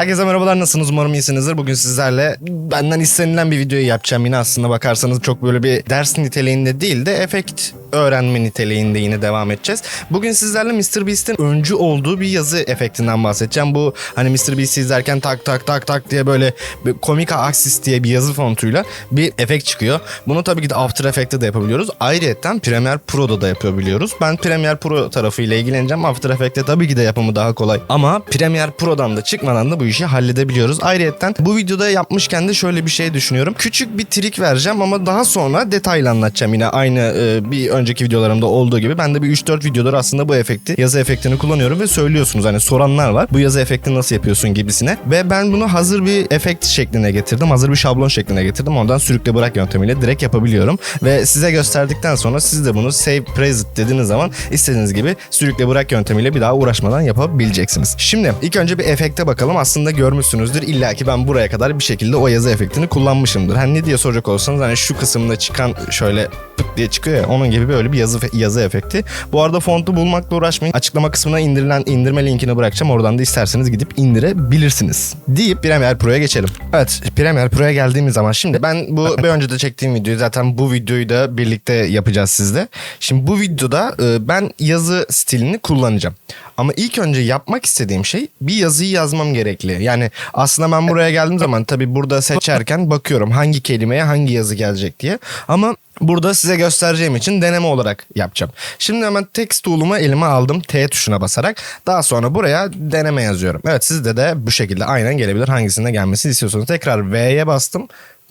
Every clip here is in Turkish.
Herkese merhabalar nasılsınız umarım iyisinizdir. Bugün sizlerle benden istenilen bir videoyu yapacağım yine aslında bakarsanız çok böyle bir ders niteliğinde değil de efekt öğrenme niteliğinde yine devam edeceğiz. Bugün sizlerle MrBeast'in öncü olduğu bir yazı efektinden bahsedeceğim. Bu hani MrBeast'i izlerken tak tak tak tak diye böyle bir Comica Axis diye bir yazı fontuyla bir efekt çıkıyor. Bunu tabii ki de After Effects'te de yapabiliyoruz. Ayrıca Premiere Pro'da da yapabiliyoruz. Ben Premiere Pro tarafıyla ilgileneceğim. After Effects'te tabii ki de yapımı daha kolay. Ama Premiere Pro'dan da çıkmadan da bu işi halledebiliyoruz. Ayrıca bu videoda yapmışken de şöyle bir şey düşünüyorum. Küçük bir trik vereceğim ama daha sonra detaylı anlatacağım. Yine aynı e, bir önceki videolarımda olduğu gibi ben de bir 3-4 videodur aslında bu efekti, yazı efektini kullanıyorum ve söylüyorsunuz hani soranlar var. Bu yazı efektini nasıl yapıyorsun gibisine. Ve ben bunu hazır bir efekt şekline getirdim. Hazır bir şablon şekline getirdim. Ondan sürükle bırak yöntemiyle direkt yapabiliyorum. Ve size gösterdikten sonra siz de bunu save preset dediğiniz zaman istediğiniz gibi sürükle bırak yöntemiyle bir daha uğraşmadan yapabileceksiniz. Şimdi ilk önce bir efekte bakalım. Aslında görmüşsünüzdür. İlla ki ben buraya kadar bir şekilde o yazı efektini kullanmışımdır. Hani ne diye soracak olsanız hani şu kısımda çıkan şöyle pıt diye çıkıyor ya onun gibi böyle bir yazı yazı efekti. Bu arada fontu bulmakla uğraşmayın. Açıklama kısmına indirilen indirme linkini bırakacağım. Oradan da isterseniz gidip indirebilirsiniz. Deyip Premiere Pro'ya geçelim. Evet Premiere Pro'ya geldiğimiz zaman şimdi ben bu bir önce de çektiğim videoyu zaten bu videoyu da birlikte yapacağız sizle. Şimdi bu videoda e, ben yazı stilini kullanacağım. Ama ilk önce yapmak istediğim şey bir yazıyı yazmam gerekli. Yani aslında ben buraya geldiğim zaman tabii burada seçerken bakıyorum hangi kelimeye hangi yazı gelecek diye. Ama Burada size göstereceğim için deneme olarak yapacağım. Şimdi hemen text tool'umu elime aldım T tuşuna basarak. Daha sonra buraya deneme yazıyorum. Evet sizde de bu şekilde aynen gelebilir. Hangisinde gelmesini istiyorsanız. Tekrar V'ye bastım.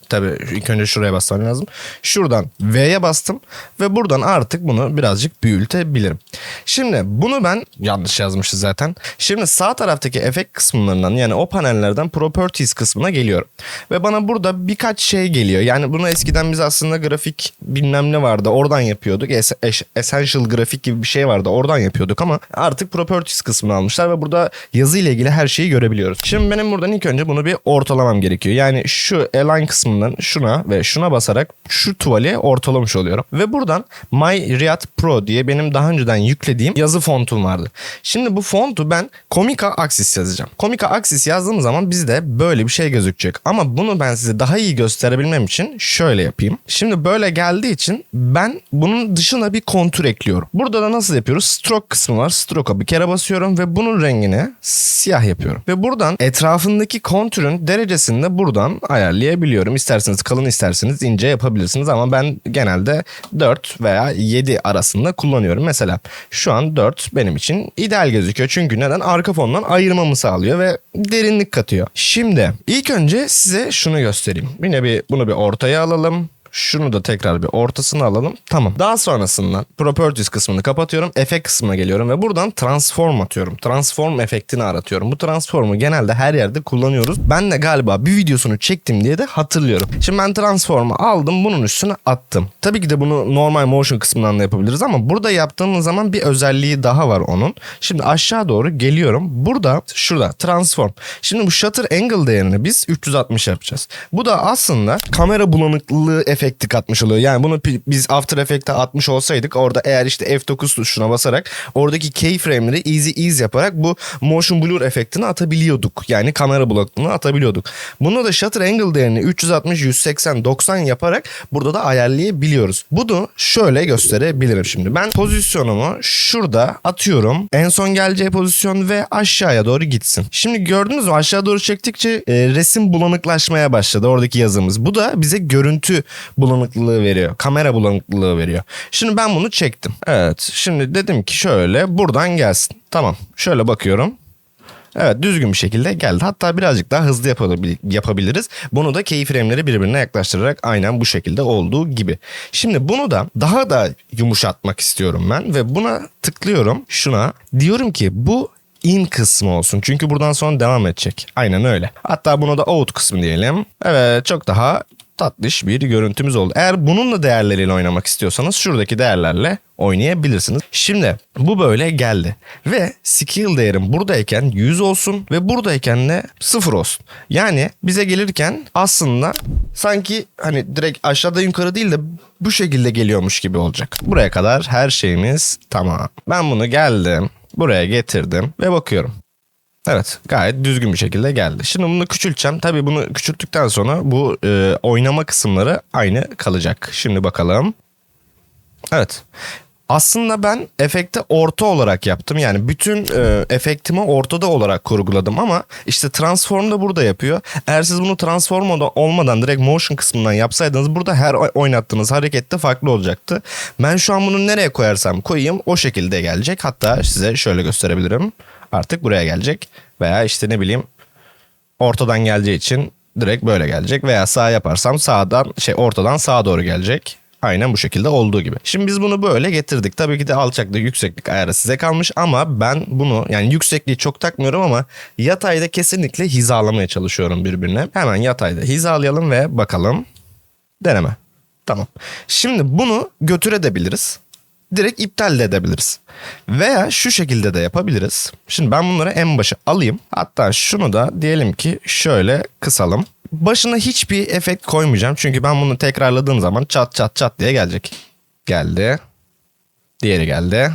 Tabii ilk önce şuraya basmam lazım. Şuradan V'ye bastım ve buradan artık bunu birazcık büyütebilirim. Şimdi bunu ben yanlış yazmışız zaten. Şimdi sağ taraftaki efekt kısımlarından yani o panellerden properties kısmına geliyorum. Ve bana burada birkaç şey geliyor. Yani bunu eskiden biz aslında grafik bilmem ne vardı oradan yapıyorduk. Es- es- essential grafik gibi bir şey vardı oradan yapıyorduk ama artık properties kısmını almışlar ve burada yazı ile ilgili her şeyi görebiliyoruz. Şimdi benim buradan ilk önce bunu bir ortalamam gerekiyor. Yani şu align kısmından şuna ve şuna basarak şu tuvali ortalamış oluyorum. Ve buradan My Riat Pro diye benim daha önceden yüklediğim yazı fontum vardı. Şimdi bu fontu ben Comica Axis yazacağım. Comica Axis yazdığım zaman bizde böyle bir şey gözükecek. Ama bunu ben size daha iyi gösterebilmem için şöyle yapayım. Şimdi böyle geldiği için ben bunun dışına bir kontur ekliyorum. Burada da nasıl yapıyoruz? Stroke kısmı var. Stroke'a bir kere basıyorum ve bunun rengini siyah yapıyorum. Ve buradan etrafındaki kontürün derecesini de buradan ayarlayabiliyorum. İsterseniz kalın isterseniz ince yapabilirsiniz ama ben genelde 4 veya 7 arasında kullanıyorum. Mesela şu an 4 benim için ideal gözüküyor. Çünkü neden? Arka fondan ayırmamı sağlıyor ve derinlik katıyor. Şimdi ilk önce size şunu göstereyim. Yine bir bunu bir ortaya alalım. Şunu da tekrar bir ortasına alalım. Tamam. Daha sonrasında properties kısmını kapatıyorum. Efekt kısmına geliyorum ve buradan transform atıyorum. Transform efektini aratıyorum. Bu transformu genelde her yerde kullanıyoruz. Ben de galiba bir videosunu çektim diye de hatırlıyorum. Şimdi ben transformu aldım bunun üstüne attım. Tabii ki de bunu normal motion kısmından da yapabiliriz ama burada yaptığımız zaman bir özelliği daha var onun. Şimdi aşağı doğru geliyorum. Burada şurada transform. Şimdi bu shutter angle değerini biz 360 yapacağız. Bu da aslında kamera bulanıklığı efekti katmış oluyor. Yani bunu biz After Effects'te atmış olsaydık orada eğer işte F9 tuşuna basarak oradaki keyframe'leri easy ease yaparak bu motion blur efektini atabiliyorduk. Yani kamera bulanıklığını atabiliyorduk. Bunu da shutter angle değerini 360, 180, 90 yaparak burada da ayarlayabiliyoruz. Bunu şöyle gösterebilirim şimdi. Ben pozisyonumu şurada atıyorum. En son geleceği pozisyon ve aşağıya doğru gitsin. Şimdi gördünüz mü aşağı doğru çektikçe e, resim bulanıklaşmaya başladı oradaki yazımız. Bu da bize görüntü bulanıklılığı veriyor. Kamera bulanıklılığı veriyor. Şimdi ben bunu çektim. Evet şimdi dedim ki şöyle buradan gelsin. Tamam şöyle bakıyorum. Evet düzgün bir şekilde geldi. Hatta birazcık daha hızlı yapabil- yapabiliriz. Bunu da keyframe'leri birbirine yaklaştırarak aynen bu şekilde olduğu gibi. Şimdi bunu da daha da yumuşatmak istiyorum ben ve buna tıklıyorum şuna. Diyorum ki bu in kısmı olsun. Çünkü buradan sonra devam edecek. Aynen öyle. Hatta buna da out kısmı diyelim. Evet çok daha tatlış bir görüntümüz oldu. Eğer bununla değerleriyle oynamak istiyorsanız şuradaki değerlerle oynayabilirsiniz. Şimdi bu böyle geldi. Ve skill değerim buradayken 100 olsun ve buradayken de 0 olsun. Yani bize gelirken aslında sanki hani direkt aşağıda yukarı değil de bu şekilde geliyormuş gibi olacak. Buraya kadar her şeyimiz tamam. Ben bunu geldim. Buraya getirdim ve bakıyorum. Evet gayet düzgün bir şekilde geldi. Şimdi bunu küçülteceğim. Tabii bunu küçülttükten sonra bu e, oynama kısımları aynı kalacak. Şimdi bakalım. Evet. Aslında ben efekti orta olarak yaptım. Yani bütün e, efektimi ortada olarak kurguladım ama işte transform da burada yapıyor. Eğer siz bunu transform olmadan direkt motion kısmından yapsaydınız burada her oy- oynattığınız harekette farklı olacaktı. Ben şu an bunu nereye koyarsam koyayım o şekilde gelecek. Hatta size şöyle gösterebilirim. Artık buraya gelecek. Veya işte ne bileyim ortadan geleceği için direkt böyle gelecek veya sağ yaparsam sağdan şey ortadan sağa doğru gelecek. Aynen bu şekilde olduğu gibi. Şimdi biz bunu böyle getirdik. Tabii ki de alçaklık yükseklik ayarı size kalmış ama ben bunu yani yüksekliği çok takmıyorum ama yatayda kesinlikle hizalamaya çalışıyorum birbirine. Hemen yatayda hizalayalım ve bakalım. Deneme. Tamam. Şimdi bunu götürebiliriz. Direkt iptal de edebiliriz. Veya şu şekilde de yapabiliriz. Şimdi ben bunları en başa alayım. Hatta şunu da diyelim ki şöyle kısalım. Başına hiçbir efekt koymayacağım. Çünkü ben bunu tekrarladığım zaman çat çat çat diye gelecek. Geldi. Diğeri geldi.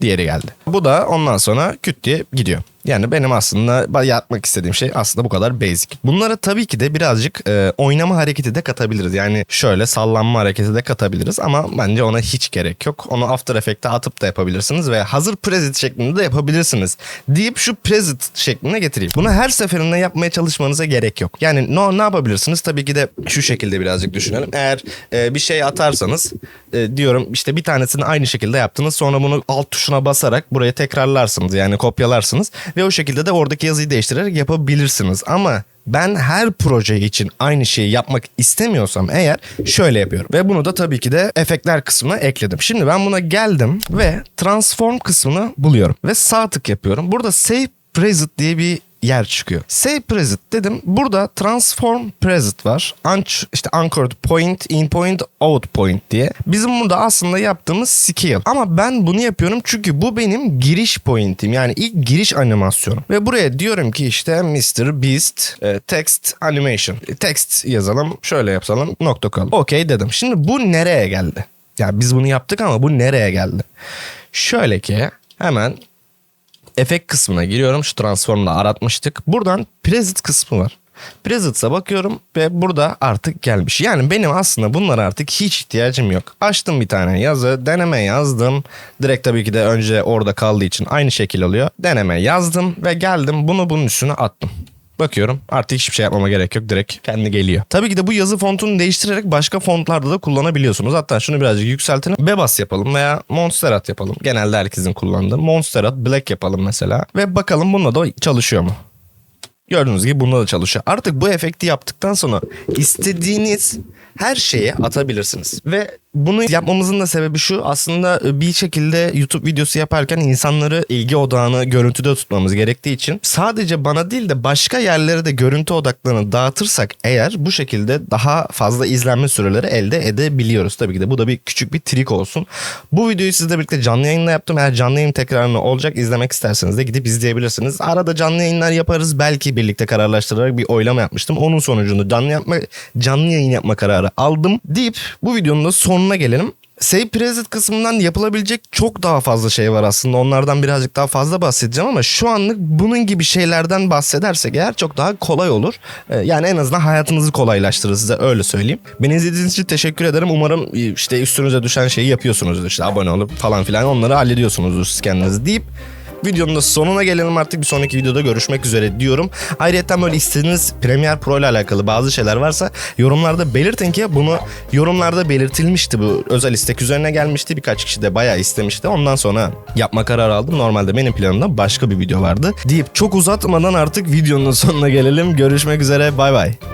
Diğeri geldi. Bu da ondan sonra küt diye gidiyor. Yani benim aslında yapmak istediğim şey aslında bu kadar basic. Bunlara tabii ki de birazcık e, oynama hareketi de katabiliriz. Yani şöyle sallanma hareketi de katabiliriz ama bence ona hiç gerek yok. Onu After Effects'e atıp da yapabilirsiniz ve hazır preset şeklinde de yapabilirsiniz. Deyip şu preset şekline getireyim. Bunu her seferinde yapmaya çalışmanıza gerek yok. Yani no, ne yapabilirsiniz? Tabii ki de şu şekilde birazcık düşünelim. Eğer e, bir şey atarsanız e, diyorum işte bir tanesini aynı şekilde yaptınız. Sonra bunu alt tuşuna basarak buraya tekrarlarsınız. Yani kopyalarsınız ve o şekilde de oradaki yazıyı değiştirerek yapabilirsiniz. Ama ben her proje için aynı şeyi yapmak istemiyorsam eğer şöyle yapıyorum. Ve bunu da tabii ki de efektler kısmına ekledim. Şimdi ben buna geldim ve transform kısmını buluyorum. Ve sağ tık yapıyorum. Burada save preset diye bir yer çıkıyor. Save preset dedim. Burada transform preset var. Unch, işte anchored point, in point, out point diye. Bizim burada aslında yaptığımız scale. Ama ben bunu yapıyorum çünkü bu benim giriş pointim. Yani ilk giriş animasyonum. Ve buraya diyorum ki işte Mr. Beast e, text animation. E, Text yazalım. Şöyle yapalım. Nokta koyalım. Okey dedim. Şimdi bu nereye geldi? Ya biz bunu yaptık ama bu nereye geldi? Şöyle ki hemen efekt kısmına giriyorum. Şu transformda aratmıştık. Buradan preset kısmı var. Presets'a bakıyorum ve burada artık gelmiş. Yani benim aslında bunlara artık hiç ihtiyacım yok. Açtım bir tane yazı, deneme yazdım. Direkt tabii ki de önce orada kaldığı için aynı şekil oluyor. Deneme yazdım ve geldim bunu bunun üstüne attım. Bakıyorum artık hiçbir şey yapmama gerek yok direkt kendi geliyor. Tabii ki de bu yazı fontunu değiştirerek başka fontlarda da kullanabiliyorsunuz. Hatta şunu birazcık yükseltelim. Bebas yapalım veya Montserrat yapalım. Genelde herkesin kullandığı Montserrat Black yapalım mesela. Ve bakalım bununla da çalışıyor mu? Gördüğünüz gibi bunda da çalışıyor. Artık bu efekti yaptıktan sonra istediğiniz her şeye atabilirsiniz. Ve bunu yapmamızın da sebebi şu aslında bir şekilde YouTube videosu yaparken insanları ilgi odağını görüntüde tutmamız gerektiği için sadece bana değil de başka yerlere de görüntü odaklarını dağıtırsak eğer bu şekilde daha fazla izlenme süreleri elde edebiliyoruz. Tabii ki de bu da bir küçük bir trik olsun. Bu videoyu sizle birlikte canlı yayınla yaptım. Eğer canlı yayın tekrarını olacak izlemek isterseniz de gidip izleyebilirsiniz. Arada canlı yayınlar yaparız. Belki birlikte kararlaştırarak bir oylama yapmıştım. Onun sonucunda canlı yapma canlı yayın yapma kararı aldım deyip bu videonun da sonuna gelelim. Save Preset kısmından yapılabilecek çok daha fazla şey var aslında. Onlardan birazcık daha fazla bahsedeceğim ama şu anlık bunun gibi şeylerden bahsedersek eğer çok daha kolay olur. Ee, Yani en azından hayatınızı kolaylaştırır size öyle söyleyeyim. Beni izlediğiniz için teşekkür ederim. Umarım işte üstünüze düşen şeyi yapıyorsunuzdur. İşte abone olup falan filan onları hallediyorsunuzdur siz kendiniz deyip Videonun da sonuna gelelim artık bir sonraki videoda görüşmek üzere diyorum. Ayrıca böyle istediğiniz Premiere Pro ile alakalı bazı şeyler varsa yorumlarda belirtin ki bunu yorumlarda belirtilmişti bu özel istek üzerine gelmişti. Birkaç kişi de bayağı istemişti. Ondan sonra yapma kararı aldım. Normalde benim planımda başka bir video vardı. Deyip çok uzatmadan artık videonun sonuna gelelim. Görüşmek üzere bay bay.